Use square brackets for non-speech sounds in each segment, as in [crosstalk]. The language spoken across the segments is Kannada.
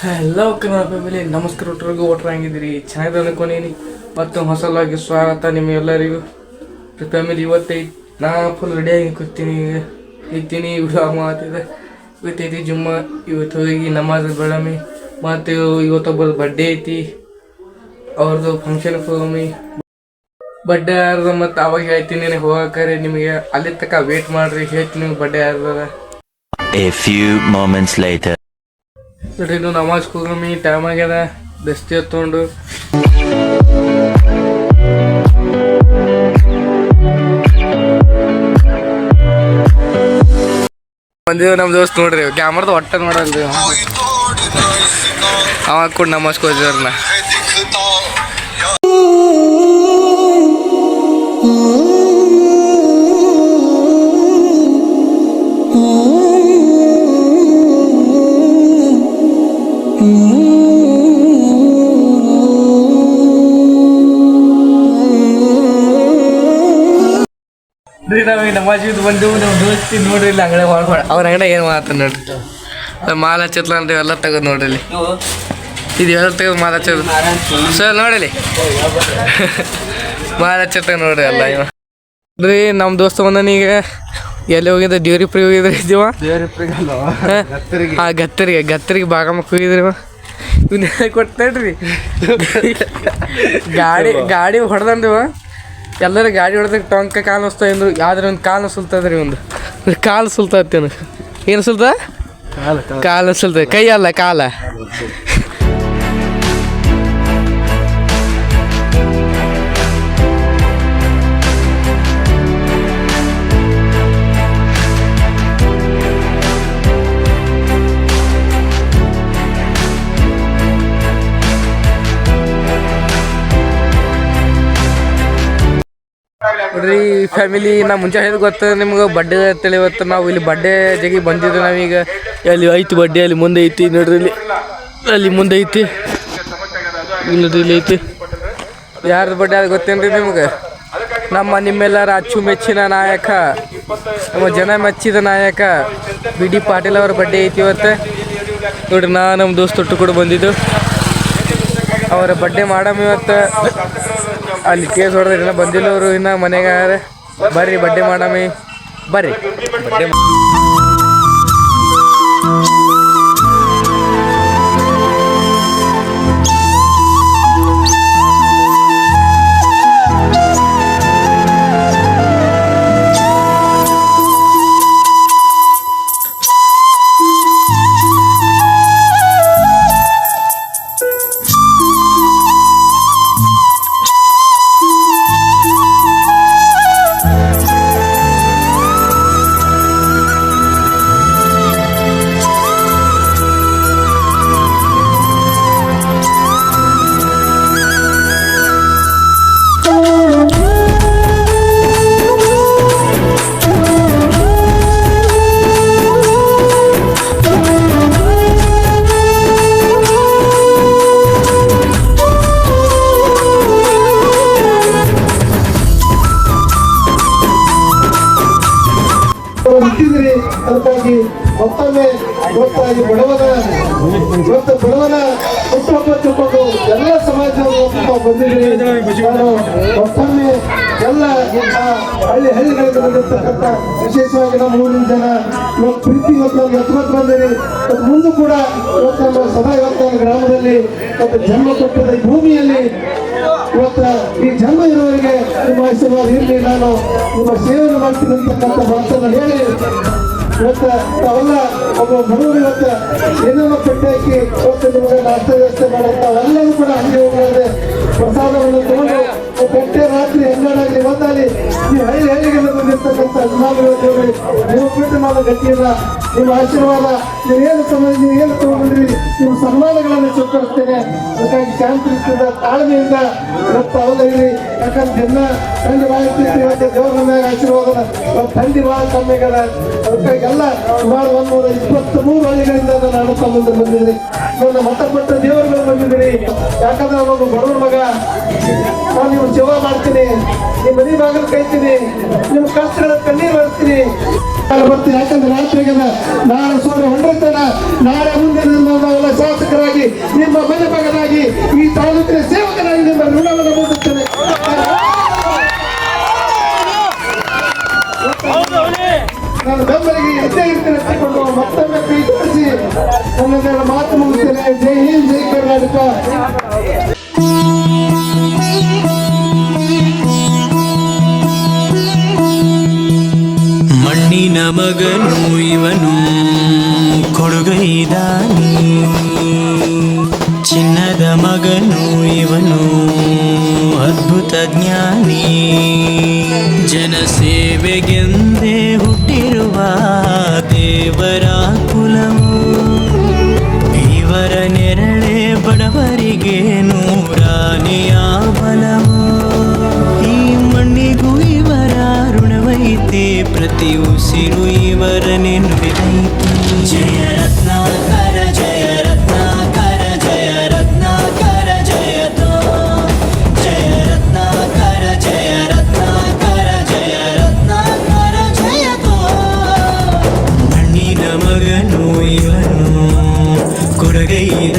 ಹಲೋ ಕನ್ನಡ ಫ್ಯಾಮಿಲಿ ನಮಸ್ಕಾರ ಒಟ್ಟರಿಗೂ ಒಟ್ಟರು ಹಂಗಿದ್ದೀರಿ ಚೆನ್ನಾಗಿದೆ ಅನ್ಕೊಂಡೀನಿ ಮತ್ತು ಹೊಸಲಾಗಿ ಸ್ವಾಗತ ನಿಮ್ಮೆಲ್ಲರಿಗೂ. ಫ್ಯಾಮಿಲಿ ಇವತ್ತೈ ನಾ ಫುಲ್ ರೆಡಿಯಾಗಿ ಕೂತೀನಿ. ಇತ್ತೀನಿ ಇದ್ದೀನಿ ವಿಡಿಯೋ ಮಾಡ್ತಿದ್ದೆ. ಇವತ್ತೈತಿ ಜುಮ್ಮ, ಇವತ್ತು ಹೋಗಿ ನಮಾಜ್ ಬೆಳಮಿ. ಮತ್ತು ಇವತ್ತೊಬ್ಬರ ಬರ್ಡೇ ಐತಿ. ಅವ್ರದ್ದು ಫಂಕ್ಷನ್ಗೆ ಹೋಗಮಿ. ಬರ್ಡೇ ಆರ್ದ ಮತ್ತು ಅವಾಗ ಹೇಳ್ತೀನಿ ಹೋಗಕ್ಕಾರೆ ನಿಮಗೆ ಅಲ್ಲಿ ತನಕ ವೇಟ್ ಮಾಡಿರಿ, ಹೇಳ್ತೀನಿ ಬಡ್ಡೆ ಯಾರ್ದ A few moments later. ಇನ್ನು ನಮಾಜ್ ಹೋಗಮಿ ಟೈಮ್ ಆಗ್ಯದ. ದಸ್ತಿ ಎತ್ಕೊಂಡು ಬಂದಿದ್ದು ನಮ್ಮ ದೋಸ್ತ್ ನೋಡ್ರಿ ಕ್ಯಾಮ್ರದ ಒಟ್ಟ ನೋಡಲ್ರಿ ಅವಾಗ ಅವ ಕೂಡ ನಮಾಜ್ ಹೋಗಿದ್ರನ್ನ ರೀ ನಾವ್ ಈ ನಮಾಜ್ ಬಂದು ನಮ್ಮ ದೋಸ್ತಿ ನೋಡ್ರಿ ಇಲ್ಲಿ ಅಂಗಡಿ ಮಾಡ್ಬೇಡ ಅವ್ರ ಅಂಗಡಿ ಏನು ಮಾತ ನೋಡ್ರಿ? ಅದ್ ಮಾಲ್ ಹಚ್ಚತ್ಲ ಅಂತ ಎಲ್ಲ ತೆಗೆದು ನೋಡ್ರಿ ಇದು ಎಲ್ಲ ತೆಗೆದು ಮಾಲ್ ಹಚ್ಚೋದು. ಸರ್ ನೋಡಿಲಿ [laughs] ಮಾಲ್ ಹಚ್ಚತ್ತ ನೋಡ್ರಿ ಎಲ್ಲ ಇವ. ರೀ ನಮ್ಮ ದೋಸ್ತ ಬಂದನೀಗ ಎಲ್ಲಿ ಹೋಗಿದ್ದ? ಡ್ಯೂರಿ ಪ್ರಿ ಹೋಗಿದ್ರಿ ಇದ್ದೀವ ಹಾಂ? ಗತ್ತರಿಗೆ. ಗತ್ತರಿಗೆ ಭಾಗಮಕ್ಕೆ ಹೋಗಿದ್ರಿ ಇವ. ಇವ್ನ ಕೊಡ್ತೇಡ್ರಿ [laughs] ಗಾಡಿ ಗಾಡಿ ಹೊಡೆದನ್ರಿ ಇವ. ಎಲ್ಲರೂ ಗಾಡಿ ಹೊಡೆದ್ರೆ ಟೊಂಕ ಕಾಲು ನುಸ್ತಾ ಇಂದ್ರು ಯಾವ್ದಾರ ಒಂದು ಕಾಲು ಸುಲ್ತದ್ರಿ ಒಂದು. ಕಾಲು ಸುಲ್ತತ್ತೇನು ಏನು ಸುಲ್ತ? ಕಾಲು ಸುಲ್ತ ಕೈ ಅಲ್ಲ ಕಾಲ. ನೋಡ್ರಿ ಫ್ಯಾಮಿಲಿ ನಾ ಮುಂಚೆ ಹೇಳಿದ್ ಗೊತ್ತ ನಿಮ್ಗೆ ಬಡ್ಡೆ ಅಂತೇಳಿ ಇವತ್ತು ನಾವು ಇಲ್ಲಿ ಬಡ್ಡೆ ಜಗಿ ಬಂದಿದ್ದು ನಾವೀಗ. ಅಲ್ಲಿ ಐತಿ ಬಡ್ಡೆ ಅಲ್ಲಿ ಮುಂದೆ ಐತಿ ನೋಡ್ರಿ ಇಲ್ಲಿ. ಅಲ್ಲಿ ಮುಂದೆ ಐತಿ. ಇಲ್ಲಿ ನೋಡ್ರಿ ಇಲ್ಲಿ ಐತಿ. ಯಾರ್ದು ಬಡ್ಡೆ ಅದು ಗೊತ್ತೇನ್ರಿ ನಿಮ್ಗೆ? ನಮ್ಮ ನಿಮ್ಮೆಲ್ಲರ ಅಚ್ಚುಮೆಚ್ಚಿನ ನಾಯಕ. ನಮ್ಮ ಜನ ಮೆಚ್ಚಿದ ನಾಯಕ. ಬಿ ಡಿ ಪಾಟೀಲ್ ಅವ್ರ ಬಡ್ಡೆ ಐತಿ ಇವತ್ತು. ನೋಡ್ರಿ ನಾ ನಮ್ಮ ದೋಸ್ತೊಟ್ಟು ಕೂಡ ಬಂದಿದ್ದು. ಅವರ ಬಡ್ಡೆ ಮಾಡಮ್ ಇವತ್ತು. ಅಲ್ಲಿ ಕೇಸ್ ಹೊಡೆದ್ರೆ ಇನ್ನ ಬಂದಿಲ್ಲ ಅವರು ಇನ್ನ ಮನೆಗೆ ಬರ್ರಿ ಬಡ್ಡೆ ಮಾಡಮಿ. ಬರ್ರಿ. ಬಡ್ಡೆ ಹುಟ್ಟಿದ್ರಿ ಅದಕ್ಕಾಗಿ ಮತ್ತೊಮ್ಮೆ ಇವತ್ತಾಗಿ ಬಡವನ ಇವತ್ತು ಬಡವನ ಹುಟ್ಟುಹಬ್ಬ ತಿಳ್ಕೊಂಡು ಎಲ್ಲ ಸಮಾಜದವರು ಬಂದಿದ್ದೀರಿ ನಾನು ಮತ್ತೊಮ್ಮೆ ಎಲ್ಲ ಹಳ್ಳಿ ಹಳ್ಳಿಗಳಿಂದ ಬಂದಿರ್ತಕ್ಕಂಥ ವಿಶೇಷವಾಗಿ ನಮ್ಮ ಊರಿನ ಜನ ಇವತ್ತು ಪ್ರೀತಿ ಇವತ್ತು ನಮ್ಗೆ ಎತ್ಕೊಂಡು ಬಂದಿರಿ. ಮತ್ತು ಮುಂದೆ ಕೂಡ ಇವತ್ತು ನಮ್ಮ ಸದಾ ಇವತ್ತು ಗ್ರಾಮದಲ್ಲಿ ಮತ್ತು ಜನ್ಮ ಕೊಟ್ಟಿದ್ದ ಭೂಮಿಯಲ್ಲಿ ಇವತ್ತ ಈ ಜನ್ಮ ಇರುವವರಿಗೆ ನಿಮ್ಮ ಆಶೀರ್ವಾದ ಇರಲಿ. ನಾನು ನಿಮ್ಮ ಸೇವೆಯನ್ನು ಮಾಡ್ತೀನಿ ಅಂತಕ್ಕಂಥ ಹೇಳಿ. ಇವತ್ತ ತಾವೆಲ್ಲ ಒಬ್ಬ ಬಡವರು ಇವತ್ತ ಏನೇನೋ ಕಟ್ಟಾಕಿ ಇವತ್ತು ನಿಮಗೆ ನಾಷ್ಟ ವ್ಯವಸ್ಥೆ ಎಲ್ಲರೂ ಕೂಡ ಹಂಗೆ ಹೋಗಿದ್ರೆ ಪ್ರಸಾದವನ್ನು ತಗೊಂಡು ಕೊಟ್ಟೆ ರಾತ್ರಿ ಹನ್ನೆರಡಾಗಲಿ ಒಂದಾಗಲಿ ಈ ಹಳ್ಳಿ ಹಳ್ಳಿಗೆಲ್ಲ ಬಂದಿರ್ತಕ್ಕಂಥ ಅಭಿಮಾನಿಗಳು ನೀವು ಗತಿ ಇಲ್ಲ ನಿಮ್ಮ ಆಶೀರ್ವಾದ ನೀವು ಏನು ಸಮಯ ನೀವು ಏನು ತಗೊಂಡ್ರಿ ನಿಮ್ಮ ಸನ್ಮಾನಗಳನ್ನು ಸ್ವೀಕರಿಸ್ತೇನೆ ಅದಕ್ಕಾಗಿ ತಾಳ್ಮೆಯಿಂದ ಇವತ್ತು ಅವೆಲ್ಲ ಇರಿ ಯಾಕಂದ್ರೆ ಜನ ತಂದೆ ಇರ್ತಿತ್ತು ದೇವ್ರ ಮ್ಯಾಗ ಬಾಳ ಕಮ್ಮಿಗಳ ಎಲ್ಲ ಸುಮಾರು ಒಂದು ನೂರ ಇಪ್ಪತ್ತ್ ಮೂರು ಹಳ್ಳಿಗಳಿಂದ ನಾನು ಸಂಬಂಧ ಬಂದಿದ್ದೀನಿ ನನ್ನ ಮತ ಪಟ್ಟ ದೇವರುಗಳು ಬಂದಿದ್ದೀನಿ ಯಾಕಂದ್ರೆ ಅವನು ಬಡವರ ಮಗ. ನಾನು ನಿಮ್ಮ ಸೇವಾ ಮಾಡ್ತೀನಿ. ನಿಮ್ಮ ಮನೆ ಬಾಗಿಲು ಕೈತೀನಿ ನಿಮ್ಮ ಕಷ್ಟಗಳ ಕಣ್ಣೀರು ಬರ್ತೀನಿ ಬರ್ತೀನಿ. ಯಾಕಂದ್ರೆ ರಾತ್ರಿಗೆ ನಾಳೆ ಸೂರ್ಯ ಹೊಂಡ್ರತನ ನಾಳೆ ಮುಂದೆ ಶಾಸಕರಾಗಿ, ನಿಮ್ಮ ಮನೆ ಮಗನಾಗಿ ಈ ತಾಲೂಕಿನ ಸೇವಕನಾಗಿ ನನ್ನೆರಡು ಮಾತು ಮುಗಿಸ್ತೇನೆ ಜೈ ಹಿಂದ್ ಜೈ ಕರ್ನಾಟಕ ಮಣ್ಣಿನ ಮಗನು ಇವನು ಕೊಡುಗೈದಾನಿ ಚಿನ್ನದ ಮಗನು ಇವನು ಅದ್ಭುತ ಜ್ಞಾನಿ തിരുവരനെൻ വിതൈത്തു ജയരത്നാകര ജയരത്നാകര ജയരത്നാകര ജയതോ ജയരത്നാകര ജയരത്നാകര ജയരത്നാകര ജയതോ മണ്ണിന മകനോ ഇവനോ കൊടകൈത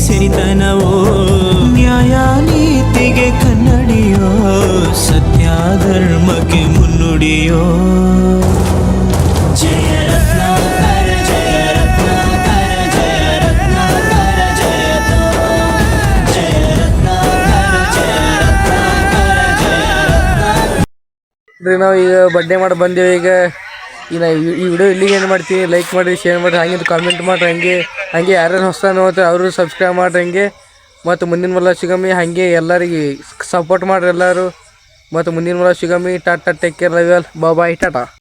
ಸಿರಿತನವೋ? ನ್ಯಾಯ ನೀತಿಗೆ ಕನ್ನಡಿಯೋ? ಸತ್ಯ ಧರ್ಮಕ್ಕೆ ಮುನ್ನುಡಿಯೋ? ನಾವು ಈಗ ಬಡ್ಡೆ ಮಾಡಿ ಬಂದೀವಿ ಈಗ. ಈಗ ನಾ ಈ- ವಿಡಿಯೋ ಇಲ್ಲಿಗೆ ಏನು ಮಾಡ್ತೀವಿ ಲೈಕ್ ಮಾಡಿ ಶೇರ್ ಮಾಡಿರಿ, ಹಂಗೆ ಕಾಮೆಂಟ್ ಮಾಡಿರಿ, ಹಂಗೆ ಹಂಗೆ ಯಾರ್ಯಾರು ಹೊಸ ನೋಡ್ತಾರೆ ಅವರು ಸಬ್ಸ್ಕ್ರೈಬ್ ಮಾಡಿರಿ ಹಂಗೆ. ಮತ್ತು ಮುಂದಿನ ಮೊಲ ಸಿಗಮ್ಮಿ ಹಾಗೆ ಎಲ್ಲರಿಗೆ ಸಪೋರ್ಟ್ ಮಾಡಿರಿ ಎಲ್ಲರೂ. ಮತ್ತು ಮುಂದಿನ ಮೊಲ ಸಿಗಮ್ಮಿ tata take care love bye tata.